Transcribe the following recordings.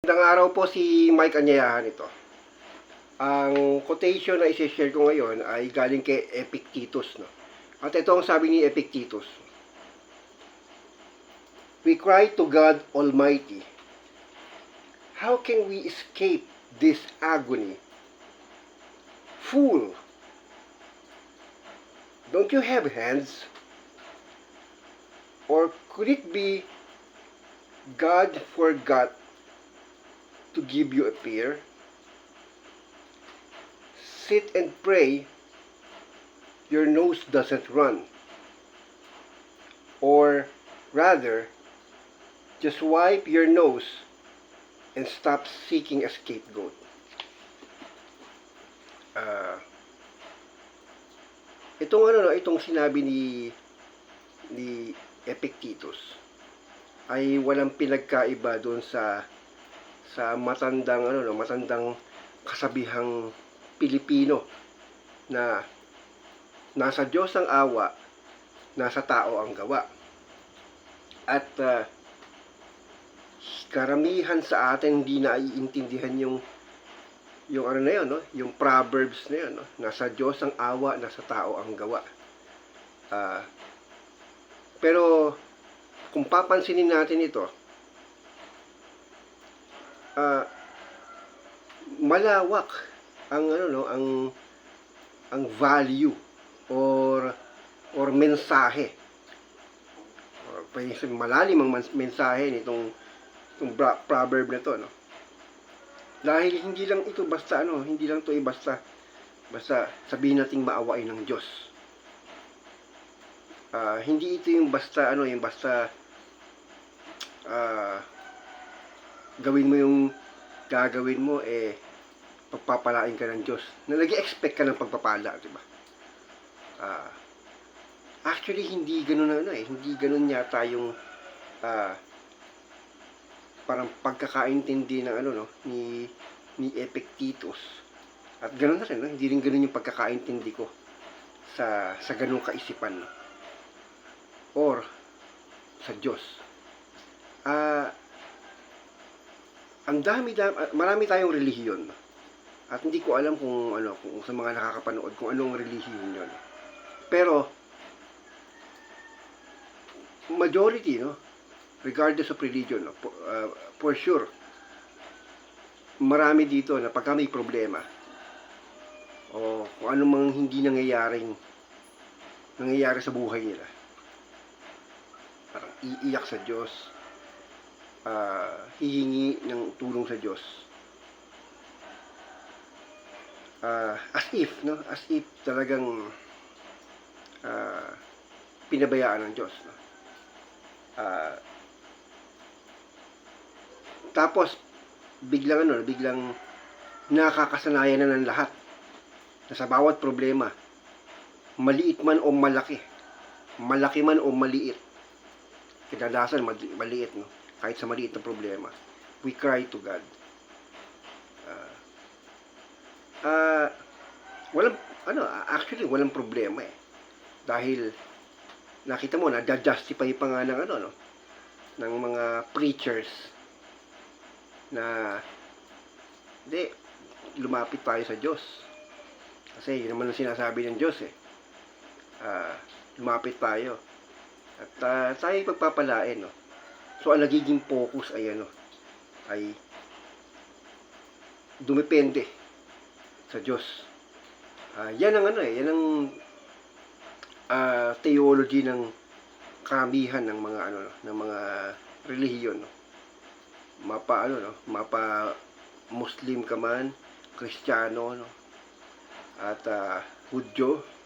Magandang araw po si Mike Anyayahan ito. Ang quotation na isi-share ko ngayon ay galing kay Epictetus. No? At ito ang sabi ni Epictetus. We cry to God Almighty, How can we escape this agony? Fool! Don't you have hands? Or could it be God forgot to give you a pear? Sit and pray, your nose doesn't run. Or rather, just wipe your nose and stop seeking a scapegoat. Ah, itong ano no, itong sinabi ni ni Epictetus ay walang pinagkaiba doon sa sa matandang ano no, matandang kasabihang Pilipino na nasa Diyos ang awa, nasa tao ang gawa. At ah, karamihan sa atin hindi naiintindihan yung yung ano na yun, no? yung proverbs na yun, no? nasa Diyos ang awa, nasa tao ang gawa. Ah, pero kung papansinin natin ito, ah, malawak ang ano no, ang ang value or or mensahe. Or malalim ang mens- mensahe nitong itong proverb na to, no. Dahil hindi lang ito basta ano, hindi lang to basta basta sabihin nating maawain ng Diyos. Ah, hindi ito yung basta ano, yung basta ah gawin mo yung gagawin mo eh pagpapalain ka ng Diyos. Na nag-expect ka ng pagpapala, di ba? Ah, actually hindi ganoon ano eh, hindi ganoon yata yung ah parang pagkakaintindi ng ano no ni ni Epictetus. At ganoon na rin, no? hindi rin ganoon yung pagkakaintindi ko sa sa ganung kaisipan. No? Or sa Diyos. Ah ang dami, dami marami tayong relihiyon. At hindi ko alam kung ano kung sa mga nakakapanood kung anong relihiyon 'yon. Pero majority no regardless of religion no, for, uh, for sure marami dito na pagka may problema o kung ano mang hindi nangyayaring nangyayari sa buhay nila parang iiyak sa Diyos ah, hihingi ng tulong sa Diyos. Ah, as if no? As if talagang ah, pinabayaan ng Diyos no? Ah, tapos biglang ano biglang nakakasanayan na ng lahat na sa bawat problema maliit man o malaki malaki man o maliit kadalasan mali- maliit no kahit sa maliit na problema we cry to God. Ah, ah walang ano actually walang problema eh. Dahil nakita mo na justify pa nga ng ano no? Ng mga preachers na hindi lumapit tayo sa Diyos. Kasi yun naman ang sinasabi ng Diyos eh. Ah, lumapit tayo. At ah, tayo pagpapalain no so ang nagiging focus ay ano ay dumepende sa Diyos. Ah, yan ang ano eh yan ang ah, theology ng karamihan ng mga ano no, ng mga relihiyon no. Mapa ano no mapa Muslim ka man Kristiyano no at ah, Hudyo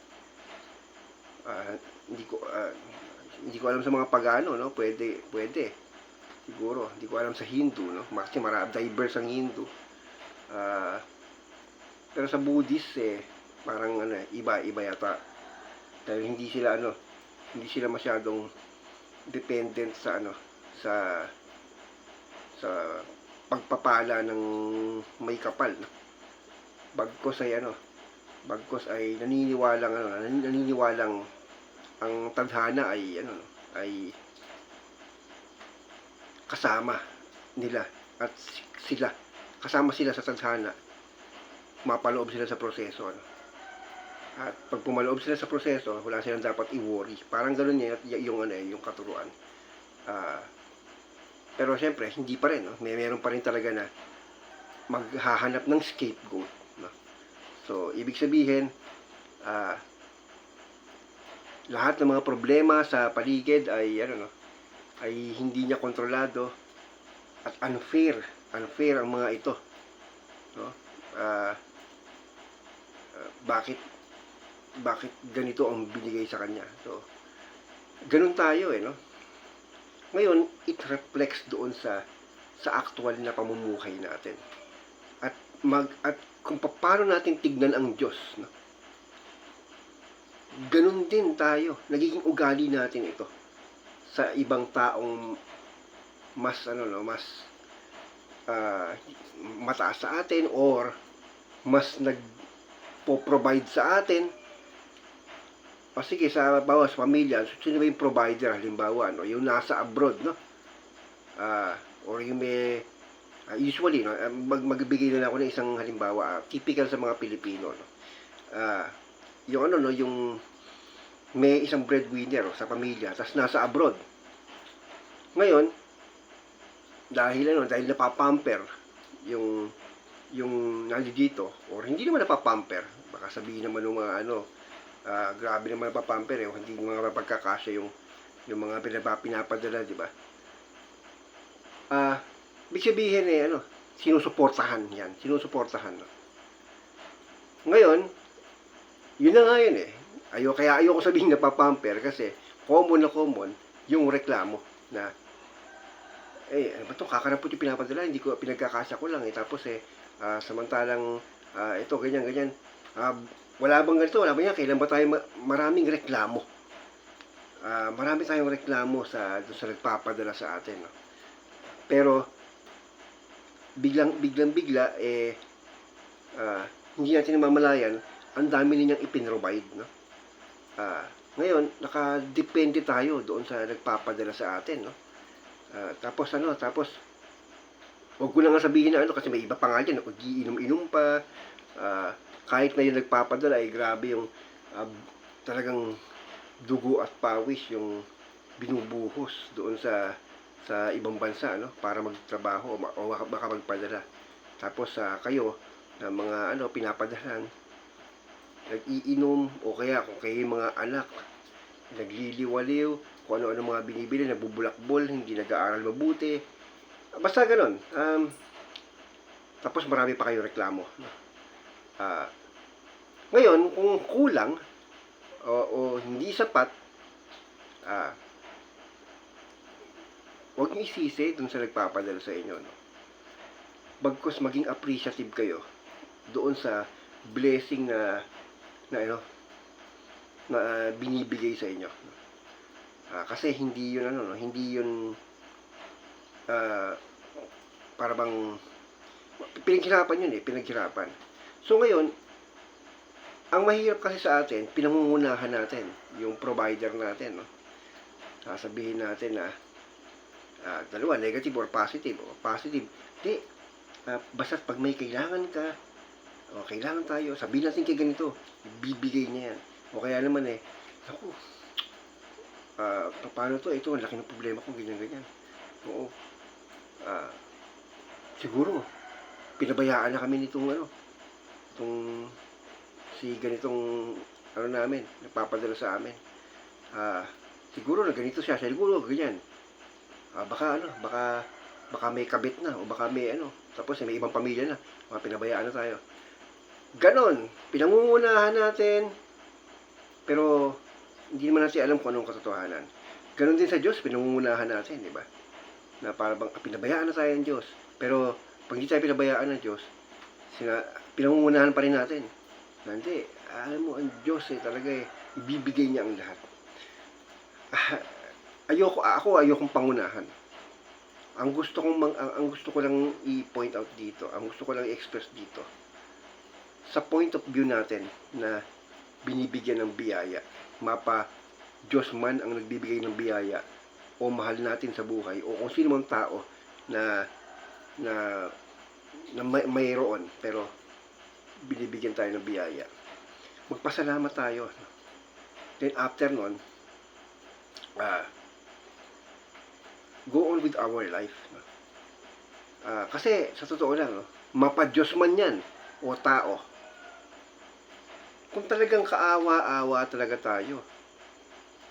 Ah, hindi ko ah, hindi ko alam sa mga pagano no pwede pwede siguro hindi ko alam sa Hindu no? Kasi marami diverse ang Hindu. Ah, pero sa Buddhist eh parang ano eh, iba iba yata. Dahil hindi sila ano hindi sila masyadong dependent sa ano sa sa pagpapala ng may kapal no? bagkos ay ano bagkos ay naniniwalang ano nan- naniniwalang ang tadhana ay ano no, ay kasama nila at si- sila, kasama sila sa tadhana, mapaloob sila sa proseso. Ano? At pag pumaloob sila sa proseso, wala silang dapat i-worry. Parang yan, y- yung, ano, eh, yung katuruan. Ah, pero syempre, hindi pa rin. No? May meron pa rin talaga na maghahanap ng scapegoat. No? So, ibig sabihin, ah, lahat ng mga problema sa paligid ay ano no, ay hindi niya kontrolado at unfair, unfair ang mga ito. No? Ah, ah, bakit bakit ganito ang binigay sa kanya? So, ganun tayo eh, no? Ngayon, it reflects doon sa sa actual na pamumuhay natin. At mag at kung paano natin tignan ang Diyos, no? Ganun din tayo. Nagiging ugali natin ito sa ibang taong mas ano no, mas ah, mataas sa atin or mas nag provide sa atin. O sige, sa bawas pamilya, sino ba yung provider, halimbawa, no? yung nasa abroad, no? Ah, or yung may, ah, usually, no? mag, magbigay na ako ng isang halimbawa, ah, typical sa mga Pilipino, no? Ah, yung ano, no, yung may isang breadwinner sa pamilya, tapos nasa abroad. Ngayon, dahil ano, dahil napapamper yung yung nandito or hindi naman napapamper, baka sabihin naman ng mga ano, ah, grabe naman napapamper eh, hindi mga pagkakasya yung yung mga pinapa, pinapadala, di ba? Ah, ibig sabihin eh, ano, sinusuportahan yan, sinusuportahan. No? Ngayon, yun na nga yun eh. Ayo, kaya ayoko sabihin na papamper kasi common na common yung reklamo na eh, ano ba to, kakarampot yung pinapadala, hindi ko, pinagkakasya ko lang eh. Tapos eh, ah, samantalang, ah, ito, ganyan, ganyan. Ah, wala bang ganito, wala ba yan, kailan ba tayo ma- maraming reklamo? Ah, marami tayong reklamo sa, sa nagpapadala sa atin. No? Pero, biglang, biglang bigla, eh, ah, hindi natin namamalayan, ang dami ninyang ipinrovide, no? Ah, ngayon, nakadepende tayo doon sa nagpapadala sa atin, no? Ah, tapos ano, tapos Huwag ko na nga sabihin na ano kasi may iba pa nga dyan, iinom-inom pa. Ah, kahit na yung nagpapadala ay grabe yung ah, talagang dugo at pawis yung binubuhos doon sa sa ibang bansa no para magtrabaho o, o baka magpadala. Tapos sa kayo na mga ano pinapadalan nag-iinom o kaya kung kayo mga anak nagliliwaliw kung ano-ano mga binibili nabubulakbol hindi nag-aaral mabuti basta ganun um, tapos marami pa kayong reklamo? Ah, ngayon kung kulang o, o hindi sapat ah huwag niyo isisi dun sa nagpapadala sa inyo no? bagkus maging appreciative kayo doon sa blessing na na ano na ah, binibigay sa inyo. Ah, kasi hindi yun ano no, hindi yun ah para bang pinaghirapan yun eh, pinaghirapan. So ngayon, ang mahirap kasi sa atin, pinangungunahan natin yung provider natin, no. Sasabihin natin na ah, dalawa, negative or positive. Positive, di, ah, basta pag may kailangan ka, o kailangan tayo, sabihin natin kay ganito, bibigay niya yan. O kaya naman eh, ako, ah, pa- paano to? Ito, ang laki ng problema ko, ganyan, ganyan. Oo. Ah, siguro, pinabayaan na kami nitong ano, itong si ganitong ano namin, nagpapadala sa amin. Ah, siguro na ganito siya, siguro ganyan. Ah, baka ano, baka baka may kabit na o baka may ano, tapos may ibang pamilya na, mga pinabayaan na tayo. Ganon, pinangungunahan natin, pero hindi naman natin alam kung anong katotohanan. Ganon din sa Diyos, pinangungunahan natin, di ba? Na para bang ah, pinabayaan na tayo ng Diyos. Pero pag hindi tayo pinabayaan ng Diyos, sina, pinangungunahan pa rin natin. Na hindi, alam mo, ang Diyos eh, talaga eh, ibibigay niya ang lahat. Ah, ayoko, ako ayokong pangunahan. Ang gusto kong ang, ang gusto ko lang i-point out dito, ang gusto ko lang i-express dito, sa point of view natin na binibigyan ng biyaya, mapa Diyos man ang nagbibigay ng biyaya o mahal natin sa buhay o kung sino mang tao na na na may, mayroon pero binibigyan tayo ng biyaya. Magpasalamat tayo. Then after nun, ah, go on with our life. Ah, kasi sa totoo lang, no, mapadyos man yan o tao. Kung talagang kaawa-awa talaga tayo,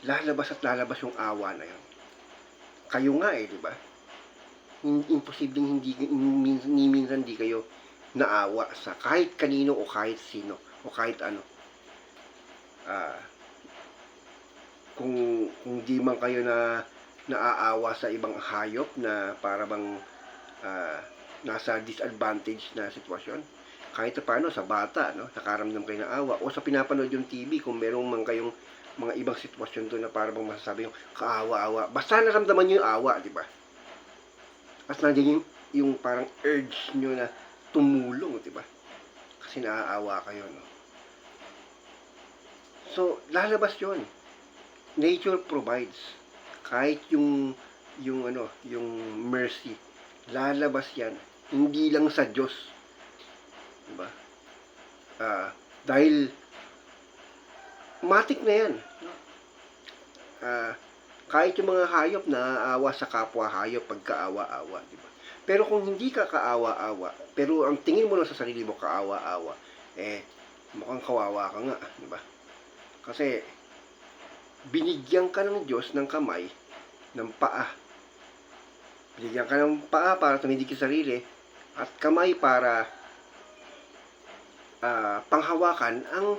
lalabas at lalabas yung awa na yun. Kayo nga eh, di ba? Imposibleng hindi, ni minsan di kayo naawa sa kahit kanino o kahit sino o kahit ano. Ah, kung kung di man kayo na naaawa sa ibang hayop na para bang ah, nasa disadvantage na sitwasyon kahit pa paano sa bata no? Nakaramdam kayo ng awa o sa pinapanood yung TV kung merong man kayong mga ibang sitwasyon doon na para bang masasabi yung kaawa-awa. Basta naramdaman nyo yung awa di ba? At nandiyan yung, yung parang urge nyo na tumulong di ba? Kasi naaawa kayo no? So lalabas yon nature provides. Kahit yung yung ano yung mercy lalabas yan. Hindi lang sa Diyos diba? Ah dahil matik na yan. Ah kahit yung mga hayop na awa sa kapwa hayop pagkaawa-awa di ba pero kung hindi ka kaawa-awa pero ang tingin mo lang sa sarili mo kaawa-awa eh mukhang kawawa ka nga di ba kasi binigyan ka ng Diyos ng kamay ng paa. Binigyan ka ng paa para tumindig sa sarili at kamay para ah, panghawakan ang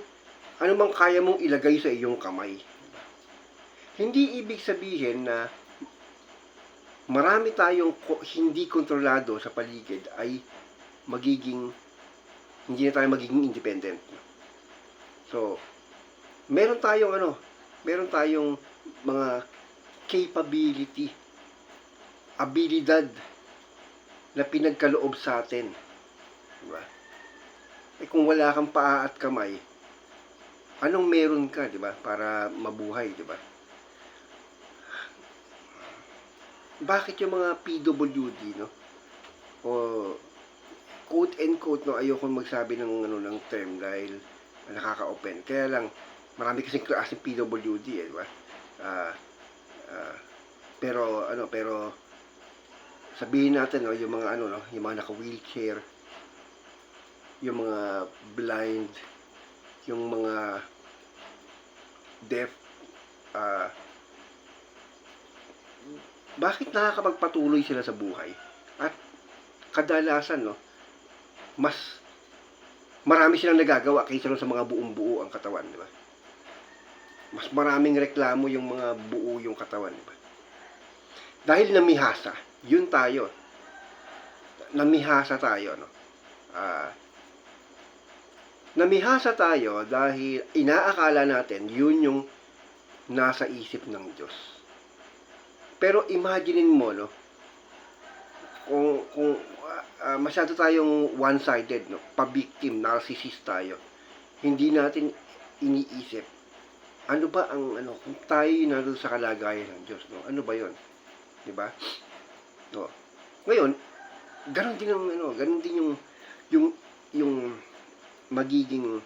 anumang kaya mong ilagay sa iyong kamay. Hindi ibig sabihin na marami tayong hindi kontrolado sa paligid ay magiging hindi na tayo magiging independent. So, meron tayong ano, meron tayong mga capability, abilidad na pinagkaloob sa atin. Diba? Eh kung wala kang paa at kamay, anong meron ka, di ba? Para mabuhay, di ba? Bakit yung mga PWD, no? O quote and quote, no? Ayoko magsabi ng, ano, ng term dahil nakaka-open. Kaya lang, marami kasing klaseng PWD, eh, di ba? Ah, ah, pero, ano, pero, sabihin natin, no, yung mga, ano, no, yung mga naka-wheelchair, yung mga blind, yung mga deaf, ah, bakit nakakapagpatuloy sila sa buhay? At kadalasan, no, mas marami silang nagagawa kaysa sa mga buong buo ang katawan, di ba? Mas maraming reklamo yung mga buo yung katawan, di ba? Dahil namihasa, yun tayo. Namihasa tayo, no? Ah, namihasa tayo dahil inaakala natin yun yung nasa isip ng Diyos. Pero imaginein mo, no? Kung, kung ah, masyado tayong one-sided, no? Pa-victim, narcissist tayo. Hindi natin iniisip ano ba ang ano kung tayo nandun sa kalagayan ng Diyos no ano ba 'yon di ba no ngayon ganun din ang ano ganun din yung yung yung magiging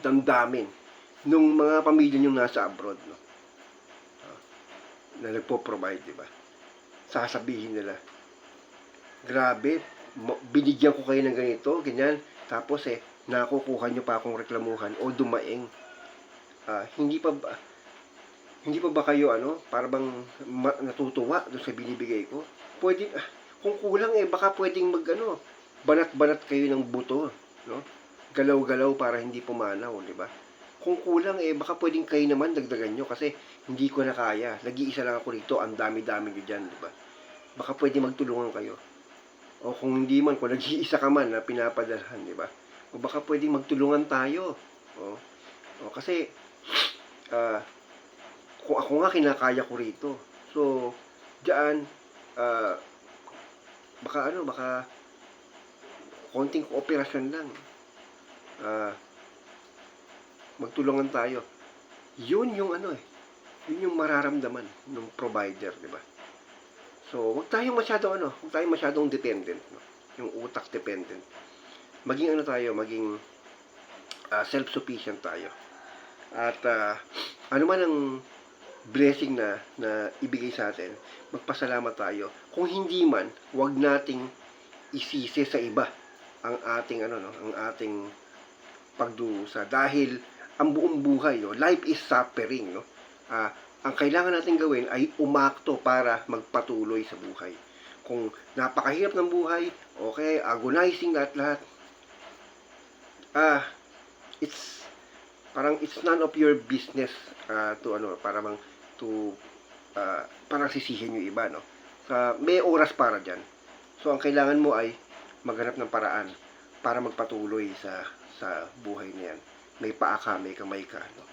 damdamin nung mga pamilya yung nasa abroad no? Ah, na nagpo-provide di ba? Sasabihin nila grabe binigyan ko kayo ng ganito ganyan. Tapos eh nakukuha nyo pa akong reklamuhan o dumaing. Ah, hindi pa ba hindi pa ba kayo ano para bang natutuwa doon sa binibigay ko? Pwede ah, kung kulang eh baka pwedeng mag ano banat-banat kayo ng buto no galaw-galaw para hindi pumanaw di ba? Kung kulang eh baka pwedeng kayo naman dagdagan nyo kasi hindi ko na kaya. Nag-iisa lang ako rito ang dami-dami nyo dyan di ba? Baka pwede magtulungan kayo. O kung hindi man kung nag-iisa ka man na pinapadalhan di ba? O baka pwedeng magtulungan tayo. O, o kasi ah kung ako nga kinakaya ko rito. So, diyan, ah, baka ano, baka konting kooperasyon lang. Ah, magtulungan tayo. Yun yung ano eh, yun yung mararamdaman ng provider, di ba? So, wag tayong masyadong ano, wag tayong masyadong dependent, no? Yung utak dependent. Maging ano tayo, maging ah, self-sufficient tayo. At ah, ano man ang blessing na na ibigay sa atin, magpasalamat tayo. Kung hindi man, wag nating isisi sa iba ang ating ano no, ang ating pagdusa dahil ang buong buhay, no, life is suffering, no. Ah, ang kailangan natin gawin ay umakto para magpatuloy sa buhay. Kung napakahirap ng buhay, okay, agonizing lahat-lahat, ah, it's, parang it's none of your business ah, to ano, para mang, to, ah, parang sisihin yung iba, no. Sa, may oras para dyan. So, ang kailangan mo ay maghanap ng paraan para magpatuloy sa sa buhay niyan. May paa ka, may kamay ka, no.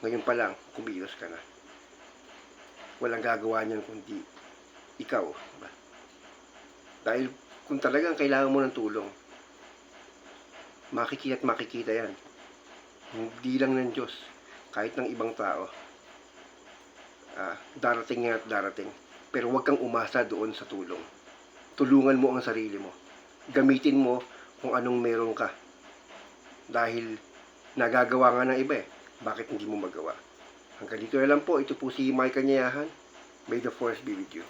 Ngayon pa lang, kumilos ka na. Walang gagawa niyan kundi ikaw. Diba? Dahil kung talagang kailangan mo ng tulong, makikita at makikita yan. Hindi lang ng Diyos, kahit ng ibang tao. Ah, darating nga at darating. Pero huwag kang umasa doon sa tulong. Tulungan mo ang sarili mo. Gamitin mo kung anong meron ka. Dahil nagagawa nga ng iba eh. Bakit hindi mo magawa? Hanggang dito na lang po. Ito po si Mike Kanyayahan. May the force be with you.